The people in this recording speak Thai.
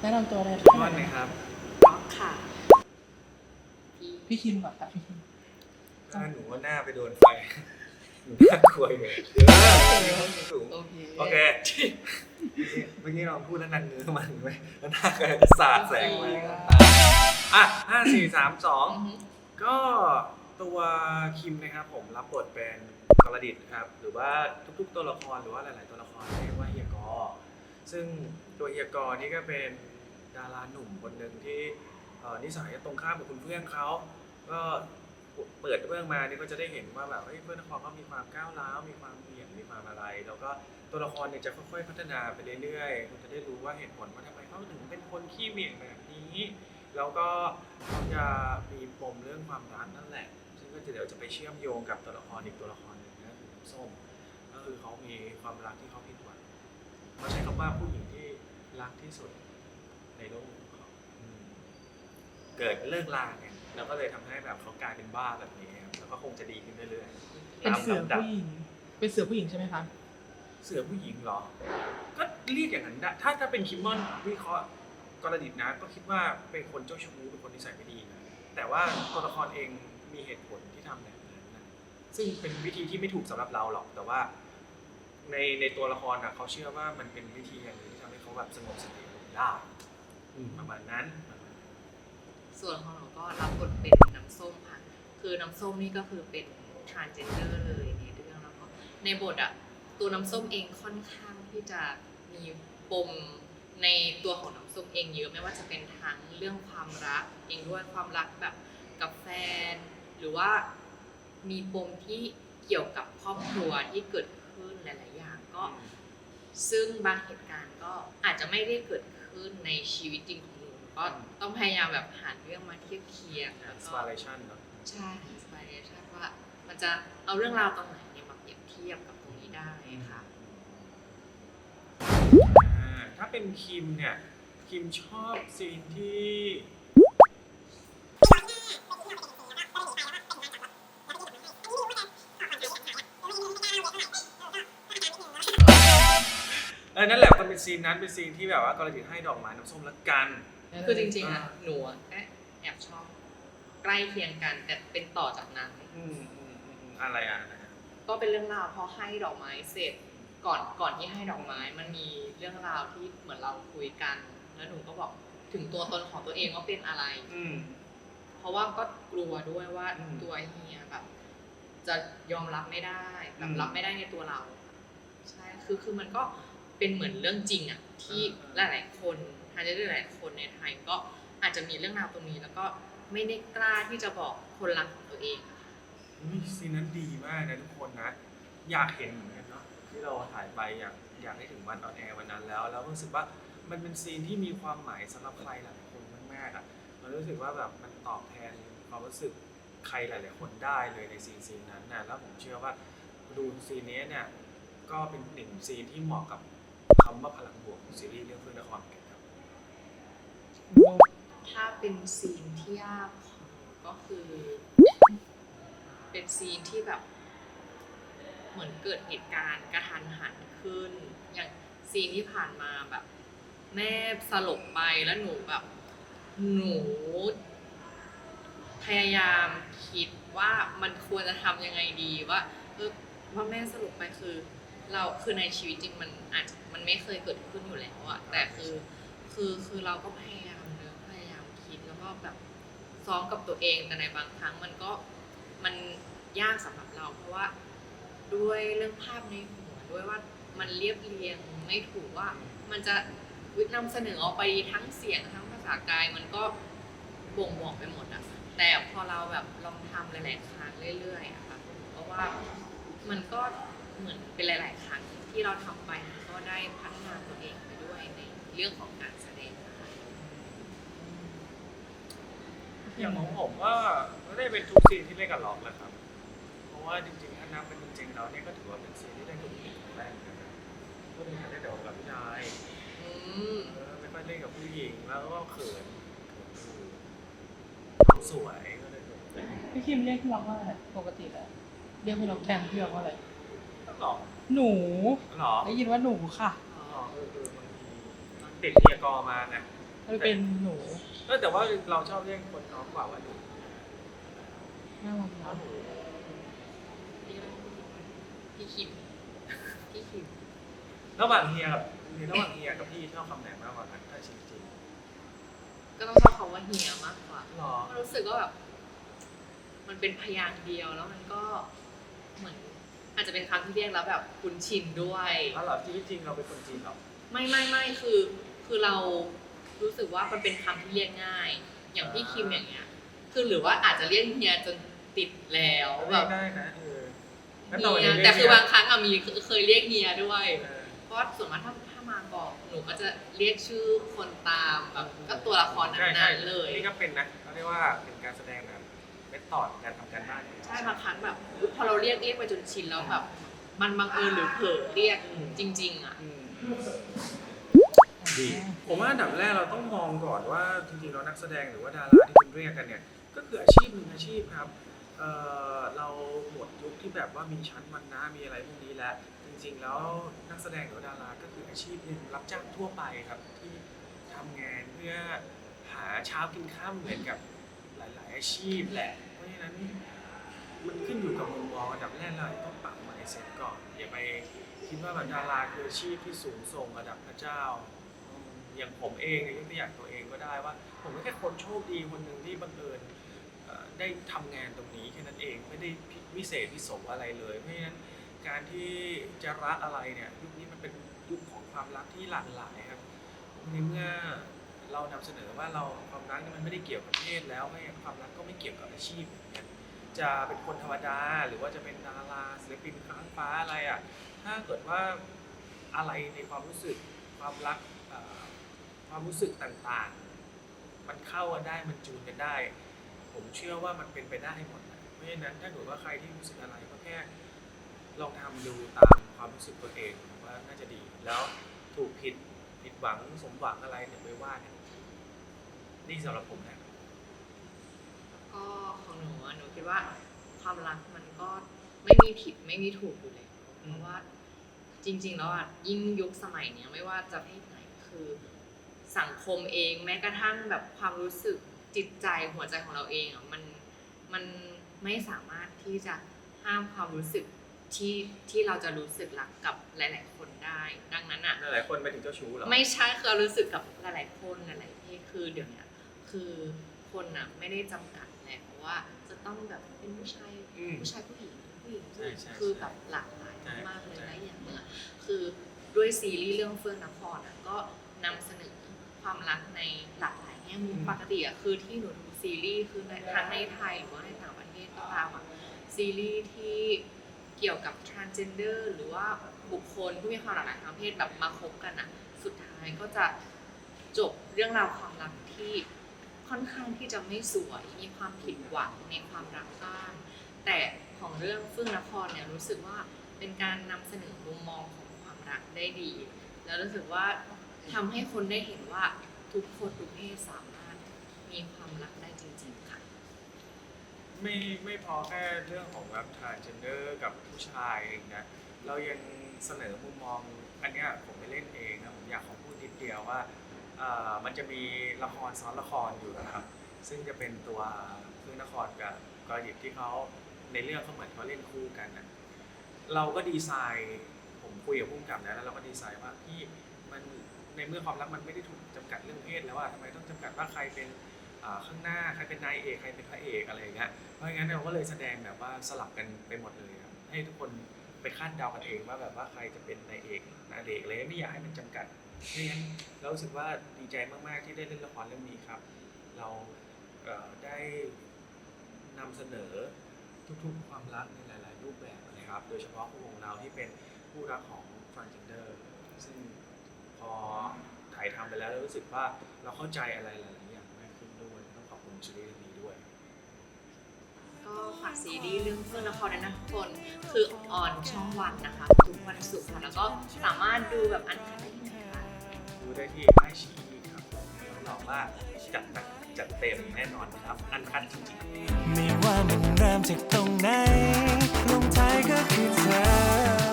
แนะนำตัวเลยนวดไหมครับล็อกค่ะ พี่คิมก่อนค่ะพี่คิมถ้าหนูว่าหน้าไปโดนไฟหนูน่ากลัวอยู่เออมีห้องสูงโอเคโอเคเมื่อกี้เราพูดแล้วนันเนื้อมันไหมแล้วหน้ากระสาดแสงมาอะห้าสี่สามสองอือฮึก็ตัวคิมนะครับ ผมรับบทเป็นกรดิตครับ หรือว่าทุก ๆ ตัวละครหรือว่าหลาย ๆ ตัวละครเรียกว่าเฮียกอ ซึ่งตัวเฮียกอนี่ก็เป็น ดาราหนุ่มคนหนึ่งที่เอ่อนิสัยตรงข้ามกับคุณเพื่อนเขา ก็เปิดเรื่องมานี่ก็จะได้เห็นว่าแบบเฮ้ยเพื่อนละครเขามีความก้าวร้าวมีความเหวี่ยงมีความอะไร แล้วก็ตัวละครเนี่ยจะค่อยๆพัฒนาไปเรื่อยๆคุณจะได้รู้ว่าเหตุผลว่าทำไมเขาถึงเป็นคนขี้เหวี่ยงแบบนี้ แล้วก็เขาจะมีปมเรื่องความรักนั่นแหละ ซึ่งก็จะเดี๋ยวจะไปเชื่อมโยงกับตัวละครอีกตัวละครหนึ่งนะคือน้ำส้มก็คือเขามีความรักที่เขาผิดหวังเขาใช้คำว่าผู้หญิงที่รักที่สุด ในโลกของเขาอืมเกิดเลิกลาไงแล้วก็เลยทำให้แบบเขากลายเป็นบ้าแบบนี้ครับแล้วก็คงจะดีขึ้นเรื่อยๆเป็นเสือตามลำดับผู้หญิงเป็นเสือผู้หญิงใช่ไหมคะเสือผู้หญิงเหรอ ก็เรียกอย่างนั้นได้ถ้าถ้าเป็นคิมมอนวิเคราะห์กรณีนะก็คิดว่าเป็นคนเจ้าชู้เป็นคนนิสัยไม่ดีนะแต่ว่าตัวละครเองมีเหตุผลที่ทำแบบนั้นนะซึ่งเป็นวิธีที่ไม่ถูกสำหรับเราหรอก แต่ว่าในในตัวละครนะเขาเชื่อว่ามันเป็นวิธีอย่างหนึงที่ทำให้เขาแบบสงบสติลงได้อืม ประมาณนั้น ส่วนของหนูก็รับบทเป็นน้ำส้มค่ะ คือน้ำส้มนี่ก็คือเป็น transgender เลยในเรื่องแล้วก็ในบทอะตัวน้ำส้มเองค่อนข้างที่จะมีปมในตัวของน้ำส้มเองเยอะไม่ว่าจะเป็นทั้งเรื่องความรักเองด้วยความรักแบบกับแฟน หรือว่ามีปมที่เกี่ยวกับครอบครัวที่เกิดขึ้นหลาย ๆ อย่างก็ ซึ่งบางเหตุการณ์ก็อาจจะไม่ได้เกิดขึ้น ในชีวิตจริงของหนูก็ต้องพยายามแบบหาเรื่องมาเทียบเคียงแล้วสก็ปาเรชั่นเนาะใช่สปายเชันว่ามันจะเอาเรื่องราวตรงไหนเนี่ยมาเปรียบเทียบกับตรงนี้ได้ค่ะ อ่าถ้าเป็นคิมเนี่ย คิมชอบซีนที่ เป็นซีนนั้นเป็นซีนที่แบบว่ากรณีให้ดอกไม้น้ำส้มละกัน คือจริงๆอะอ่าหนูอะแอบแอบชอบใกล้เคียงกันแต่เป็นต่อจากนั้นอืมอืมอืมอืมอะไรอะอะไรอะก็เป็นเรื่องราวพอให้ดอกไม้เสร็จก่อนก่อนที่ให้ดอกไม้มันมีเรื่องราวที่เหมือนเราคุยกัน แล้วหนูก็บอกถึงตัวตนของตัวเองว่าเป็นอะไร อืม เพราะว่าก็กลัวด้วยว่าอืมตัวเฮียแบบ จะยอมรับไม่ได้แบอืบม รับไม่ได้ในตัวเรา ใช่คือคือมันก็ เป็นเหมือนเรื่องจริงอะที่อืมหลาย ๆ คนทางหลายๆคนในไทยก็อาจจะมีเรื่องราวตรงนี้ แล้วก็ไม่ได้กล้าที่จะบอกคนรักของตัวเองอะค่ะอุ๊ยซีนนั้นดีมากนะทุกคนนะ อยากเห็นเหมือนกันเนาะที่เราถ่ายไปอยากอยากให้ถึงวันออนแอร์วันนั้นแล้ว แล้วรู้สึกว่ามันเป็นซีนที่มีความหมายสำหรับใครหลายๆคนมากๆอะมันรู้สึกว่าแบบมันตอบแทนความรู้สึกใครหลาย ๆ คนได้เลยในซีนซีนนั้นนะแล้วผมเชื่อว่าดูซีนนี้เนี่ยก็เป็นหนึ่งซีนที่เหมาะกับ คำว่าพลังบวกของซีรีส์เรื่องเพื่อนครเหมือนกันครับถ้าเป็นซีนที่ยากของหนูก็คือ เป็นซีนที่แบบ เหมือนเกิดเหตุการณ์กระทันหันขึ้น อย่างซีนที่ผ่านมาแบบ แม่สลบไปแล้วหนูแบบ หนู พยายามคิดว่ามันควรจะทำยังไงดีว่าเออว่าแม่สลบไปคือ เราคือในชีวิตจริงมันอาจจะมันไม่เคยเกิดขึ้นอยู่แล้วอะแต่คือคือคือเราก็พยายามเนอะพยายามคิดแล้วก็แบบซ้อมกับตัวเองแต่ในบางครั้งมันก็มันยากสำหรับเรา เพราะว่าด้วยเรื่องภาพในหัวด้วยว่ามันเรียบเรียงไม่ถูกว่า มันจะนำเสนอออกไปทั้งเสียงทั้งภาษากายมันก็บ่งบอกไปหมดอะแต่พอเราแบบลองทำหลาย ๆ ครั้งเรื่อยๆอะค่ะเพราะว่ามันก็ เหมือนเป็นหลาย ๆ ครั้งที่เราทำไปมันก็ได้พัฒนาตัวเองไปด้วยในเรื่องของการแสดงนะคะอย่างของผมก็ไม่ได้เป็นทุกซีนที่เล่นกับล็อกแหละครับ เพราะว่าจริงๆถ้านับเป็นจริงๆแล้วเนี่ยก็ถือว่าเป็นซีนที่ได้กับผู้หญิงครั้งแรกเหมือนกันนะก็เลยได้แต่กับผู้ชายอืมเออไม่ค่อยเล่นกับผู้หญิงแล้วก็เขินเขินดูสวยก็เลยแบบพี่คิมเรียกพี่ล็อกว่าอะไรปกติแล้วเรียกพี่ล็อกแทนพี่ล็อกว่าอะไร หรอหนู หรอได้ยินว่าหนูค่ะอ๋อเออเออบางทีติดเฮียกอมาไงมันเป็นหนูเออแต่ว่าเราชอบเรียกคนน้องกว่าว่าหนูน่ารักน้องนะหนูพี่พี่คิมพี่คิมระหว่างเฮียกับระหว่างเฮียกับพี่ชอบคำไหนมากกว่ากันถ้าจริงก็ต้องชอบคำว่าเฮียมากกว่าๆหรอก็รู้สึกว่าแบบมันเป็นพยางค์เดียวแล้วมันก็เหมือน อาจจะเป็นคำที่เรียกแล้วแบบคุ้นชินด้วยแล้วเหรอชีวิตจริงเราเป็นคนจีนเหรอ ไม่ไม่ไม่คือคือเรารู้สึกว่ามันเป็นคำที่เรียกง่าย อย่างพี่คิมอย่างเงี้ย คือหรือว่าอาจจะเรียกเฮียจนติดแล้วแบเรียบกได้นะเอองั้นเฮีต่อไปยเรียกแต่คือบางเฮียครั้งอะมีเคยเรียกเฮียด้วย เออ เพราะว่าส่วนมากถ้าถ้ามาบอกหนูก็จะเรียกชื่อคนตามแบบก็ตัวละครใช่นั้ใช่นๆเลย นี่ก็เป็นนะเขาเรียกว่าเป็นการแสดงแบบ เมธอดการทำการบ้านใช่บางครั้งแบบพอเราเรียกเรียกไปจนชินแล้วแบบมันบังเอิญหรือเผลอเรียกจริง ๆ อะอืมดีผมว่าอันดับแรกเราต้องมองก่อนว่าจริงๆเรานักแสดงหรือว่าดาราที่คุณเรียกกันเนี่ยก็คืออาชีพหนึ่งอาชีพครับเอ่อเราหมดยุคที่แบบว่ามีชั้นวรรณะมีอะไรพวกนี้แล้ว จริงๆ แล้วนักแสดงหรือว่าดาราก็คืออาชีพหนึ่งรับจ้างทั่วไปครับที่ทำงานเพื่อหาเช้ากินข้ามเหมือนกับ หลาย ๆ อาชีพแหละ เพราะฉะนั้นมันขึ้นอยู่กับมุมมองอันดับแรกเราต้องปรับ mindset ก่อนอย่าไปคิดว่าแบบดาราคืออาชีพที่สูงส่งระดับพระเจ้า อย่างผมเองยกตัวอย่างตัวเองก็ได้ว่า ผมก็แค่คนโชคดีคนหนึ่งที่บังเอิญได้ทำงานตรงนี้แค่นั้นเองไม่ได้พิเศษพิโสอะไรเลย เพราะฉะนั้นการที่จะรักอะไรเนี่ยยุคนี้มันเป็นยุคของความรักที่หลากหลายครับในเมื่อ เรานำเสนอว่าเราความรักมันไม่ได้เกี่ยวกับเพศแล้วไม่ความรักก็ไม่เกี่ยวกับอาชีพเนกันจะเป็นคนธรรมดาหรือว่าจะเป็นดาราศิลปินค้างฟ้าอะไรอะถ้าเกิดว่าอะไรในความรู้สึกความรักความรู้สึกต่างๆ มันเข้ากันได้มันจูนกันได้ ผมเชื่อว่ามันเป็นไปได้หมดเพราะฉะนั้นถ้าเกิดว่าใครที่รู้สึกอะไรก็แค่ลองทำดูตามความรู้สึกตัวเองว่าน่าจะดีแล้วถูกผิดผิดหวังสมหวังอะไรเนี่ยไม่ว่ากัน นี่สำหรับผมนะก็ของหนูอะหนูคิดว่าความรักมันก็ไม่มีผิดไม่มีถูกอยู่แล้วเพราะว่าจริง ๆ แล้วอะยิ่งยุคสมัยเนี้ยไม่ว่าจะเพศไหนคือสังคมเองแม้กระทั่งแบบความรู้สึกจิตใจหัวใจของเราเองอะมันมันไม่สามารถที่จะห้ามความรู้สึกที่ที่เราจะรู้สึกรักกับหลาย ๆ คนได้ ดังนั้นอะหลายคนไปถึงเจ้าชู้เหรอไม่ใช่คือเรารู้สึกกับหลายๆคนหลายๆเพศคือเดี๋ยวเนี้ย คือคนอะไม่ได้จำกัดแล้วว่าจะต้องแบบเป็นผู้ชายอืมผู้ชายผู้หญิงผู้หญิงใช่ใช่คือแบบหลากหลายใช่มากๆเลยใช่และอย่างเนี้ยคือด้วยซีรีส์เรื่องเฟื่องนครอะก็นำเสนอความรักในหลากหลายแง่มุมปกติอะคือที่หนูดูซีรีส์คือในทั้งในไทยหรือว่าในต่างประเทศก็ตามอะซีรีส์ที่เกี่ยวกับ transgender หรือว่าบุคคลผู้มีความหลากหลายทางเพศแบบมาคบกันอะสุดท้ายก็จะจบเรื่องราวความรักที่ ค่อนข้างที่จะไม่สวยมีความผิดหวังในความรักบ้างแต่ของเรื่องเฟื่องนครเนี่ยรู้สึกว่าเป็นการนำเสนอมุมมองของความรักได้ดี แล้วรู้สึกว่าทำให้คนได้เห็นว่าทุกคนทุกเพศสามารถมีความรักได้จริง ๆ ค่ะ ไม่ไม่พอแค่เรื่องของแบบ transgender กับผู้ชายเองนะเรายังเสนอมุมมองอันเนี้ยผมไม่เล่นเองนะผมอยากขอพูดนิดเดียวว่า มันจะมีละครซ้อนละครอยู่นะครับ ซึ่งจะเป็นตัวเพื่อนนครกับกอดิบที่เขาในเรื่องเขาเหมือนเขาเล่นคู่กันนะเราก็ดีไซน์ผมคุยกับผู้กำกับนะแล้วเราก็ดีไซน์ว่าพี่มันในเมื่อความรักมันไม่ได้ถูกจำกัดเรื่องเพศแล้วอะทำไมต้องจำกัดว่าใครเป็นข้างหน้าใครเป็นนายเอกใครเป็นพระเอกอะไรอย่างเงี้ยเพราะงั้นเราก็เลยแสดงแบบว่าสลับกันไปหมดเลยครับให้ทุกคนไปคาดเดากันเองว่าแบบว่าใครจะเป็นนายเอกนางเอกอะไรไม่อยากให้มันจำกัด เพราะงั้นเรารู้สึกว่าดีใจมาก ๆ ที่ได้เล่นละครเรื่องนี้ครับ เราเอ่อได้นำเสนอทุก ๆ ความรักในหลาย ๆ รูปแบบนะครับ โดยเฉพาะคู่ของเราที่เป็นคู่รักของ transgender ซึ่งพอถ่ายทำไปแล้วเรารู้สึกว่าเราเข้าใจอะไรหลายๆอย่างมากขึ้นด้วยต้องขอบคุณซีรีส์เรื่องนี้ด้วย ก็ฝากซีรีส์เรื่องเฟื่องนครด้วยนะทุกคน คือออนช่องวันนะคะ ทุกวันศุกร์ค่ะแล้วก็สามารถดูแบบอันคัดได้ที่ ไหนคะดูได้ที่ไอชีครับรับรองว่าจัดหนักจัดเต็มแน่นอนครับ อันคันจริงๆไม่ว่ามันเริ่มจากตรงไหนลงท้ายก็คือเธอ